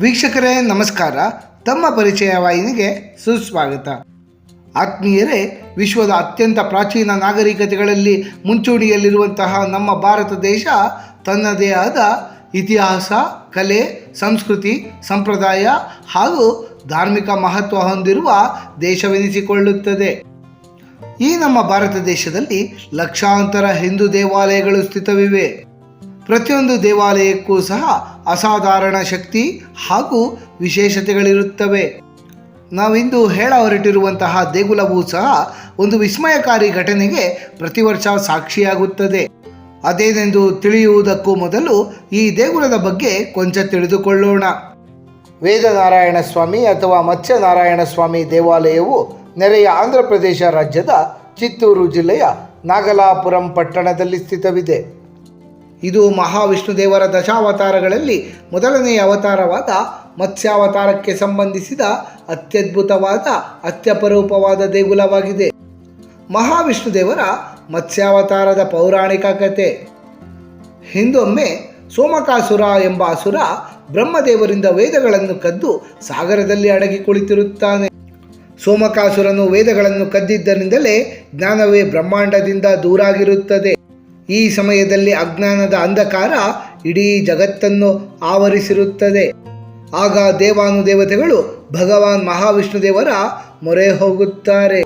ವೀಕ್ಷಕರೇ, ನಮಸ್ಕಾರ. ತಮ್ಮ ಪರಿಚಯ ವಾಹಿನಿಗೆ ಸುಸ್ವಾಗತ. ಆತ್ಮೀಯರೇ, ವಿಶ್ವದ ಅತ್ಯಂತ ಪ್ರಾಚೀನ ನಾಗರಿಕತೆಗಳಲ್ಲಿ ಮುಂಚೂಣಿಯಲ್ಲಿರುವಂತಹ ನಮ್ಮ ಭಾರತ ದೇಶ ತನ್ನದೇ ಆದ ಇತಿಹಾಸ, ಕಲೆ, ಸಂಸ್ಕೃತಿ, ಸಂಪ್ರದಾಯ ಹಾಗೂ ಧಾರ್ಮಿಕ ಮಹತ್ವ ಹೊಂದಿರುವ ದೇಶವೆನಿಸಿಕೊಳ್ಳುತ್ತದೆ. ಈ ನಮ್ಮ ಭಾರತ ದೇಶದಲ್ಲಿ ಲಕ್ಷಾಂತರ ಹಿಂದೂ ದೇವಾಲಯಗಳು ಸ್ಥಿತವಿವೆ. ಪ್ರತಿಯೊಂದು ದೇವಾಲಯಕ್ಕೂ ಸಹ ಅಸಾಧಾರಣ ಶಕ್ತಿ ಹಾಗೂ ವಿಶೇಷತೆಗಳಿರುತ್ತವೆ. ನಾವಿಂದು ಹೇಳ ಹೊರಟಿರುವಂತಹ ದೇಗುಲವೂ ಸಹ ಒಂದು ವಿಸ್ಮಯಕಾರಿ ಘಟನೆಗೆ ಪ್ರತಿ ವರ್ಷ ಸಾಕ್ಷಿಯಾಗುತ್ತದೆ. ಅದೇನೆಂದು ತಿಳಿಯುವುದಕ್ಕೂ ಮೊದಲು ಈ ದೇಗುಲದ ಬಗ್ಗೆ ಕೊಂಚ ತಿಳಿದುಕೊಳ್ಳೋಣ. ವೇದನಾರಾಯಣ ಸ್ವಾಮಿ ಅಥವಾ ಮತ್ಸ್ಯನಾರಾಯಣ ಸ್ವಾಮಿ ದೇವಾಲಯವು ನೆರೆಯ ಆಂಧ್ರ ಪ್ರದೇಶ ರಾಜ್ಯದ ಚಿತ್ತೂರು ಜಿಲ್ಲೆಯ ನಾಗಲಾಪುರಂ ಪಟ್ಟಣದಲ್ಲಿ ಸ್ಥಿತವಿದೆ. ಇದು ಮಹಾವಿಷ್ಣು ದೇವರ ದಶಾವತಾರಗಳಲ್ಲಿ ಮೊದಲನೆಯ ಅವತಾರವಾದ ಮತ್ಸ್ಯಾವತಾರಕ್ಕೆ ಸಂಬಂಧಿಸಿದ ಅತ್ಯದ್ಭುತವಾದ, ಅತ್ಯಪರೂಪವಾದ ದೇಗುಲವಾಗಿದೆ. ಮಹಾವಿಷ್ಣು ದೇವರ ಮತ್ಸ್ಯಾವತಾರದ ಪೌರಾಣಿಕ ಕಥೆ ಹಿಂದೊಮ್ಮೆ ಸೋಮಕಾಸುರ ಎಂಬ ಅಸುರ ಬ್ರಹ್ಮದೇವರಿಂದ ವೇದಗಳನ್ನು ಕದ್ದು ಸಾಗರದಲ್ಲಿ ಅಡಗಿ ಕುಳಿತಿರುತ್ತಾನೆ. ಸೋಮಕಾಸುರನು ವೇದಗಳನ್ನು ಕದ್ದಿದ್ದರಿಂದಲೇ ಜ್ಞಾನವೇ ಬ್ರಹ್ಮಾಂಡದಿಂದ ದೂರಾಗಿರುತ್ತದೆ. ಈ ಸಮಯದಲ್ಲಿ ಅಜ್ಞಾನದ ಅಂಧಕಾರ ಇಡೀ ಜಗತ್ತನ್ನು ಆವರಿಸಿರುತ್ತದೆ. ಆಗ ದೇವಾನುದೇವತೆಗಳು ಭಗವಾನ್ ಮಹಾವಿಷ್ಣು ದೇವರ ಮೊರೆ ಹೋಗುತ್ತಾರೆ.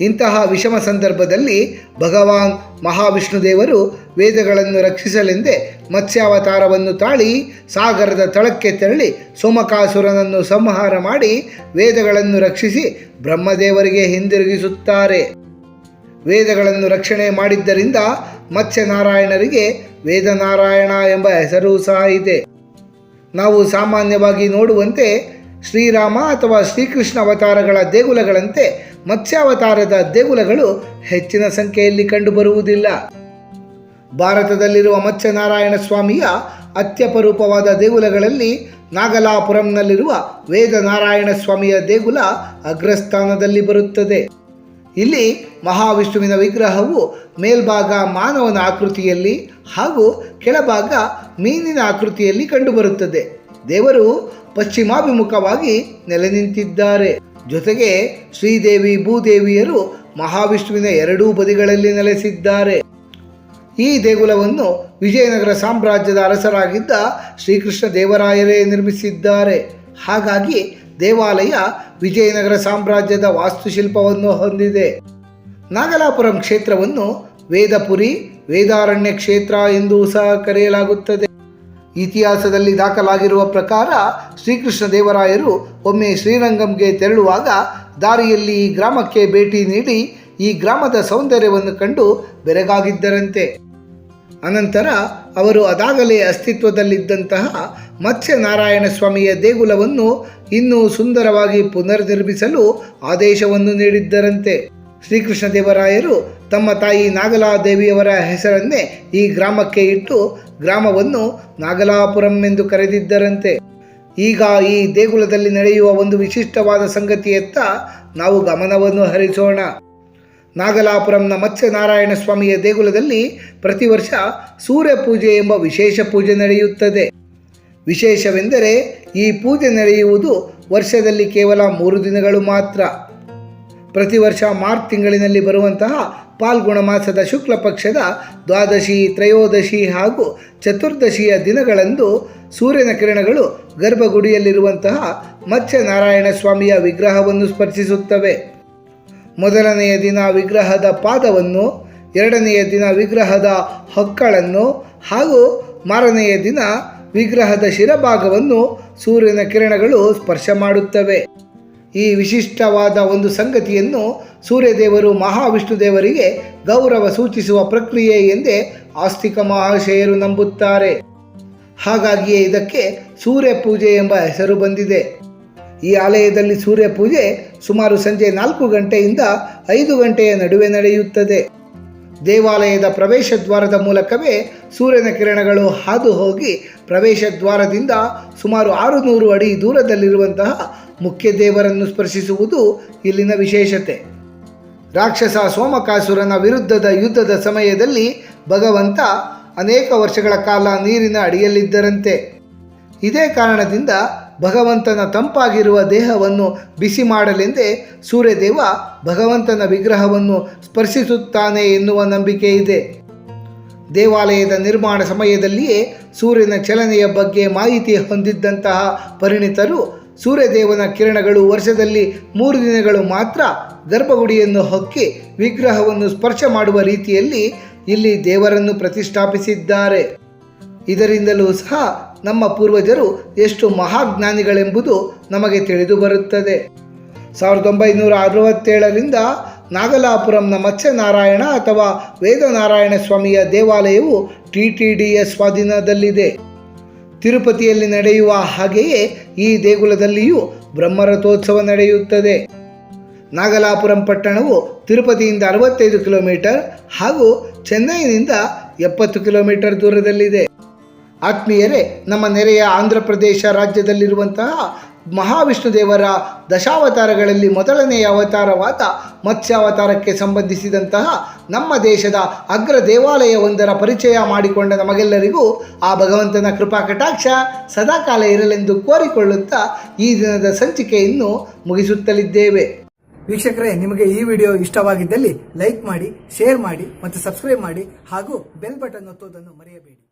ಇಂತಹ ವಿಷಮ ಸಂದರ್ಭದಲ್ಲಿ ಭಗವಾನ್ ಮಹಾವಿಷ್ಣು ದೇವರು ವೇದಗಳನ್ನು ರಕ್ಷಿಸಲೆಂದೇ ಮತ್ಸ್ಯಾವತಾರವನ್ನು ತಾಳಿ ಸಾಗರದ ತಳಕ್ಕೆ ತೆರಳಿ ಸೋಮಕಾಸುರನನ್ನು ಸಂಹಾರ ಮಾಡಿ ವೇದಗಳನ್ನು ರಕ್ಷಿಸಿ ಬ್ರಹ್ಮದೇವರಿಗೆ ಹಿಂದಿರುಗಿಸುತ್ತಾರೆ. ವೇದಗಳನ್ನು ರಕ್ಷಣೆ ಮಾಡಿದ್ದರಿಂದ ಮತ್ಸ್ಯನಾರಾಯಣರಿಗೆ ವೇದನಾರಾಯಣ ಎಂಬ ಹೆಸರು ಸಹ ಇದೆ. ನಾವು ಸಾಮಾನ್ಯವಾಗಿ ನೋಡುವಂತೆ ಶ್ರೀರಾಮ ಅಥವಾ ಶ್ರೀಕೃಷ್ಣ ಅವತಾರಗಳ ದೇಗುಲಗಳಂತೆ ಮತ್ಸ್ಯಾವತಾರದ ದೇಗುಲಗಳು ಹೆಚ್ಚಿನ ಸಂಖ್ಯೆಯಲ್ಲಿ ಕಂಡುಬರುವುದಿಲ್ಲ. ಭಾರತದಲ್ಲಿರುವ ಮತ್ಸ್ಯನಾರಾಯಣ ಸ್ವಾಮಿಯ ಅತ್ಯಪರೂಪವಾದ ದೇಗುಲಗಳಲ್ಲಿ ನಾಗಲಾಪುರಂನಲ್ಲಿರುವ ವೇದನಾರಾಯಣ ಸ್ವಾಮಿಯ ದೇಗುಲ ಅಗ್ರಸ್ಥಾನದಲ್ಲಿ ಬರುತ್ತದೆ. ಇಲ್ಲಿ ಮಹಾವಿಷ್ಣುವಿನ ವಿಗ್ರಹವು ಮೇಲ್ಭಾಗ ಮಾನವನ ಆಕೃತಿಯಲ್ಲಿ ಹಾಗೂ ಕೆಳಭಾಗ ಮೀನಿನ ಆಕೃತಿಯಲ್ಲಿ ಕಂಡುಬರುತ್ತದೆ. ದೇವರು ಪಶ್ಚಿಮಾಭಿಮುಖವಾಗಿ ನೆಲೆ ನಿಂತಿದ್ದಾರೆ ಜೊತೆಗೆ ಶ್ರೀದೇವಿ, ಭೂದೇವಿಯರು ಮಹಾವಿಷ್ಣುವಿನ ಎರಡೂ ಬದಿಗಳಲ್ಲಿ ನೆಲೆಸಿದ್ದಾರೆ. ಈ ದೇಗುಲವನ್ನು ವಿಜಯನಗರ ಸಾಮ್ರಾಜ್ಯದ ಅರಸರಾಗಿದ್ದ ಶ್ರೀಕೃಷ್ಣ ದೇವರಾಯರೇ ನಿರ್ಮಿಸಿದ್ದಾರೆ. ಹಾಗಾಗಿ ದೇವಾಲಯ ವಿಜಯನಗರ ಸಾಮ್ರಾಜ್ಯದ ವಾಸ್ತುಶಿಲ್ಪವನ್ನು ಹೊಂದಿದೆ. ನಾಗಲಾಪುರಂ ಕ್ಷೇತ್ರವನ್ನು ವೇದಪುರಿ, ವೇದಾರಣ್ಯ ಕ್ಷೇತ್ರ ಎಂದೂ ಸಹ ಕರೆಯಲಾಗುತ್ತದೆ. ಇತಿಹಾಸದಲ್ಲಿ ದಾಖಲಾಗಿರುವ ಪ್ರಕಾರ ಶ್ರೀಕೃಷ್ಣ ದೇವರಾಯರು ಒಮ್ಮೆ ಶ್ರೀರಂಗಂಗೆ ತೆರಳುವಾಗ ದಾರಿಯಲ್ಲಿ ಈ ಗ್ರಾಮಕ್ಕೆ ಭೇಟಿ ನೀಡಿ ಈ ಗ್ರಾಮದ ಸೌಂದರ್ಯವನ್ನು ಕಂಡು ಬೆರಗಾಗಿದ್ದರಂತೆ. ಅನಂತರ ಅವರು ಅದಾಗಲೇ ಅಸ್ತಿತ್ವದಲ್ಲಿದ್ದಂತಹ ಮತ್ಸ್ಯನಾರಾಯಣ ಸ್ವಾಮಿಯ ದೇಗುಲವನ್ನು ಇನ್ನೂ ಸುಂದರವಾಗಿ ಪುನರ್ನಿರ್ಮಿಸಲು ಆದೇಶವನ್ನು ನೀಡಿದ್ದರಂತೆ. ಶ್ರೀಕೃಷ್ಣದೇವರಾಯರು ತಮ್ಮ ತಾಯಿ ನಾಗಲಾದೇವಿಯವರ ಹೆಸರನ್ನೇ ಈ ಗ್ರಾಮಕ್ಕೆ ಇಟ್ಟು ಗ್ರಾಮವನ್ನು ನಾಗಲಾಪುರಂ ಎಂದು ಕರೆದಿದ್ದರಂತೆ. ಈಗ ಈ ದೇಗುಲದಲ್ಲಿ ನಡೆಯುವ ಒಂದು ವಿಶಿಷ್ಟವಾದ ಸಂಗತಿಯತ್ತ ನಾವು ಗಮನವನ್ನು ಹರಿಸೋಣ. ನಾಗಲಾಪುರಂನ ಮತ್ಸ್ಯನಾರಾಯಣ ಸ್ವಾಮಿಯ ದೇಗುಲದಲ್ಲಿ ಪ್ರತಿ ವರ್ಷ ಸೂರ್ಯ ಪೂಜೆ ಎಂಬ ವಿಶೇಷ ಪೂಜೆ ನಡೆಯುತ್ತದೆ. ವಿಶೇಷವೆಂದರೆ ಈ ಪೂಜೆ ನಡೆಯುವುದು ವರ್ಷದಲ್ಲಿ ಕೇವಲ ಮೂರು ದಿನಗಳು ಮಾತ್ರ. ಪ್ರತಿ ವರ್ಷ ಮಾರ್ಚ್ ತಿಂಗಳಿನಲ್ಲಿ ಬರುವಂತಹ ಪಾಲ್ಗುಣ ಮಾಸದ ಶುಕ್ಲ ಪಕ್ಷದ ದ್ವಾದಶಿ, ತ್ರಯೋದಶಿ ಹಾಗೂ ಚತುರ್ದಶಿಯ ದಿನಗಳಂದು ಸೂರ್ಯನ ಕಿರಣಗಳು ಗರ್ಭಗುಡಿಯಲ್ಲಿರುವಂತಹ ಮತ್ಸ್ಯನಾರಾಯಣ ಸ್ವಾಮಿಯ ವಿಗ್ರಹವನ್ನು ಸ್ಪರ್ಶಿಸುತ್ತವೆ. ಮೊದಲನೆಯ ದಿನ ವಿಗ್ರಹದ ಪಾದವನ್ನು, ಎರಡನೆಯ ದಿನ ವಿಗ್ರಹದ ಹೊಕ್ಕಳನ್ನು ಹಾಗೂ ಮಾರನೆಯ ದಿನ ವಿಗ್ರಹದ ಶಿರಭಾಗವನ್ನು ಸೂರ್ಯನ ಕಿರಣಗಳು ಸ್ಪರ್ಶ ಮಾಡುತ್ತವೆ. ಈ ವಿಶಿಷ್ಟವಾದ ಒಂದು ಸಂಗತಿಯನ್ನು ಸೂರ್ಯದೇವರು ಮಹಾವಿಷ್ಣು ದೇವರಿಗೆ ಗೌರವ ಸೂಚಿಸುವ ಪ್ರಕ್ರಿಯೆ ಎಂದೇ ಆಸ್ತಿಕ ಮಹಾಶಯರು ನಂಬುತ್ತಾರೆ. ಹಾಗಾಗಿಯೇ ಇದಕ್ಕೆ ಸೂರ್ಯ ಪೂಜೆ ಎಂಬ ಹೆಸರು ಬಂದಿದೆ. ಈ ಆಲಯದಲ್ಲಿ ಸೂರ್ಯ ಪೂಜೆ ಸುಮಾರು ಸಂಜೆ ನಾಲ್ಕು ಗಂಟೆಯಿಂದ ಐದು ಗಂಟೆಯ ನಡುವೆ ನಡೆಯುತ್ತದೆ. ದೇವಾಲಯದ ಪ್ರವೇಶ ದ್ವಾರದ ಮೂಲಕವೇ ಸೂರ್ಯನ ಕಿರಣಗಳು ಹಾದು ಹೋಗಿ ಪ್ರವೇಶ ದ್ವಾರದಿಂದ ಸುಮಾರು ಆರುನೂರು ಅಡಿ ದೂರದಲ್ಲಿರುವಂತಹ ಮುಖ್ಯ ದೇವರನ್ನು ಸ್ಪರ್ಶಿಸುವುದು ಇಲ್ಲಿನ ವಿಶೇಷತೆ. ರಾಕ್ಷಸ ಸೋಮಕಾಸುರನ ವಿರುದ್ಧದ ಯುದ್ಧದ ಸಮಯದಲ್ಲಿ ಭಗವಂತ ಅನೇಕ ವರ್ಷಗಳ ಕಾಲ ನೀರಿನ ಅಡಿಯಲ್ಲಿದ್ದರಂತೆ. ಇದೇ ಕಾರಣದಿಂದ ಭಗವಂತನ ತಂಪಾಗಿರುವ ದೇಹವನ್ನು ಬಿಸಿ ಮಾಡಲೆಂದೇ ಸೂರ್ಯದೇವ ಭಗವಂತನ ವಿಗ್ರಹವನ್ನು ಸ್ಪರ್ಶಿಸುತ್ತಾನೆ ಎನ್ನುವ ನಂಬಿಕೆ ಇದೆ. ದೇವಾಲಯದ ನಿರ್ಮಾಣ ಸಮಯದಲ್ಲಿಯೇ ಸೂರ್ಯನ ಚಲನೆಯ ಬಗ್ಗೆ ಮಾಹಿತಿ ಹೊಂದಿದ್ದಂತಹ ಪರಿಣಿತರು ಸೂರ್ಯದೇವನ ಕಿರಣಗಳು ವರ್ಷದಲ್ಲಿ ಮೂರು ದಿನಗಳು ಮಾತ್ರ ಗರ್ಭಗುಡಿಯನ್ನು ಹೊಕ್ಕಿ ವಿಗ್ರಹವನ್ನು ಸ್ಪರ್ಶ ಮಾಡುವ ರೀತಿಯಲ್ಲಿ ಇಲ್ಲಿ ದೇವರನ್ನು ಪ್ರತಿಷ್ಠಾಪಿಸಿದ್ದಾರೆ. ಇದರಿಂದಲೂ ಸಹ ನಮ್ಮ ಪೂರ್ವಜರು ಎಷ್ಟು ಮಹಾಜ್ಞಾನಿಗಳೆಂಬುದು ನಮಗೆ ತಿಳಿದು ಬರುತ್ತದೆ. ಸಾವಿರದ ಒಂಬೈನೂರ ಅರವತ್ತೇಳರಿಂದ ನಾಗಲಾಪುರಂನ ಮತ್ಸ್ಯನಾರಾಯಣ ಅಥವಾ ವೇದನಾರಾಯಣ ಸ್ವಾಮಿಯ ದೇವಾಲಯವು ಟಿ ಟಿ ಡಿಯ ಸ್ವಾಧೀನದಲ್ಲಿದೆ. ತಿರುಪತಿಯಲ್ಲಿ ನಡೆಯುವ ಹಾಗೆಯೇ ಈ ದೇಗುಲದಲ್ಲಿಯೂ ಬ್ರಹ್ಮರಥೋತ್ಸವ ನಡೆಯುತ್ತದೆ. ನಾಗಲಾಪುರಂ ಪಟ್ಟಣವು ತಿರುಪತಿಯಿಂದ ಅರವತ್ತೈದು ಕಿಲೋಮೀಟರ್ ಹಾಗೂ ಚೆನ್ನೈನಿಂದ ಎಪ್ಪತ್ತು ಕಿಲೋಮೀಟರ್ ದೂರದಲ್ಲಿದೆ. ಆತ್ಮೀಯರೇ, ನಮ್ಮ ನೆರೆಯ ಆಂಧ್ರ ಪ್ರದೇಶ ರಾಜ್ಯದಲ್ಲಿರುವಂತಹ ಮಹಾವಿಷ್ಣು ದೇವರ ದಶಾವತಾರಗಳಲ್ಲಿ ಮೊದಲನೆಯ ಅವತಾರವಾದ ಮತ್ಸ್ಯಾವತಾರಕ್ಕೆ ಸಂಬಂಧಿಸಿದಂತಹ ನಮ್ಮ ದೇಶದ ಅಗ್ರ ದೇವಾಲಯವೊಂದರ ಪರಿಚಯ ಮಾಡಿಕೊಂಡ ನಮಗೆಲ್ಲರಿಗೂ ಆ ಭಗವಂತನ ಕೃಪಾ ಕಟಾಕ್ಷ ಸದಾಕಾಲ ಇರಲೆಂದು ಕೋರಿಕೊಳ್ಳುತ್ತಾ ಈ ದಿನದ ಸಂಚಿಕೆಯನ್ನು ಮುಗಿಸುತ್ತಲಿದ್ದೇವೆ. ವೀಕ್ಷಕರೇ, ನಿಮಗೆ ಈ ವಿಡಿಯೋ ಇಷ್ಟವಾಗಿದ್ದಲ್ಲಿ ಲೈಕ್ ಮಾಡಿ, ಶೇರ್ ಮಾಡಿ ಮತ್ತು ಸಬ್ಸ್ಕ್ರೈಬ್ ಮಾಡಿ ಹಾಗೂ ಬೆಲ್ ಬಟನ್ ಒತ್ತುವುದನ್ನು ಮರೆಯಬೇಡಿ.